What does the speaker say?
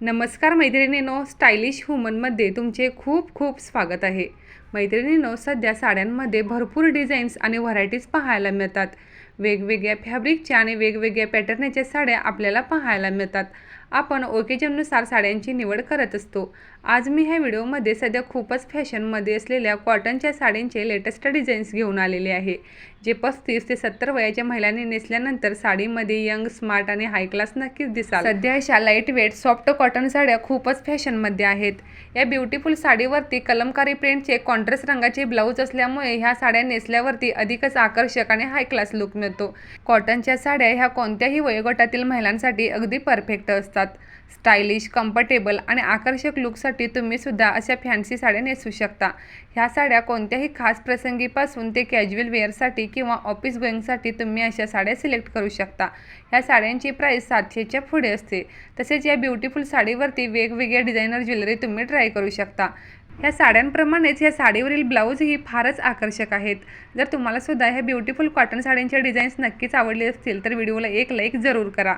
नमस्कार मैत्रिणीनो स्टायलिश वुमनमध्ये तुमचे खूप खूप स्वागत आहे. मैत्रिणीनो सध्या साड्यांमध्ये भरपूर डिझाईन्स आणि व्हरायटीज पाहायला मिळतात. वेगवेगळ्या फॅब्रिकच्या आणि वेगवेगळ्या पॅटर्नच्या साड्या आपल्याला पाहायला मिळतात. आपण ओकेजननुसार साड्यांची निवड करत असतो. आज मी ह्या व्हिडिओमध्ये सध्या खूपच फॅशनमध्ये असलेल्या कॉटनच्या साड्यांचे लेटेस्ट डिझाईन्स घेऊन आलेले आहे. जे पस्तीस ते सत्तर वयाच्या महिलांनी नेसल्यानंतर साडीमध्ये यंग स्मार्ट आणि हाय क्लास नक्कीच दिसाल. सध्या अशा लाइट वेट सॉफ्ट कॉटन साड्या खूपच फॅशनमध्ये आहेत. या ब्युटिफुल साडीवरती कलमकारी प्रिंटचे कॉन्ट्रास्ट रंगाचे ब्लाऊज असल्यामुळे ह्या साड्या नेसल्यावरती अधिकच आकर्षक आणि हाय क्लास लुक मिळतो. कॉटनच्या साड्या ह्या कोणत्याही वयोगटातील महिलांसाठी अगदी परफेक्ट असतात. स्टायलिश कम्फर्टेबल आणि आकर्षक लुकसाठी तुम्ही सुद्धा अशा फॅन्सी साड्या नेसू शकता. ह्या साड्या कोणत्याही खास प्रसंगीपासून ते कॅज्युअल वेअरसाठी किंवा ऑफिस गोईंगसाठी तुम्ही अशा साड्या सिलेक्ट करू शकता. ह्या साड्यांची प्राईस सातशेच्या पुढे असते. तसेच या ब्युटिफुल साडीवरती वेगवेगळ्या डिझायनर ज्वेलरी तुम्ही ट्राय करू शकता. ह्या साड्यांप्रमाणेच ह्या साडीवरील ब्लाऊजही फारच आकर्षक आहेत. जर तुम्हाला सुद्धा ह्या ब्युटिफुल कॉटन साड्यांच्या डिझाईन्स नक्कीच आवडले असतील तर व्हिडिओला एक लाईक जरूर करा.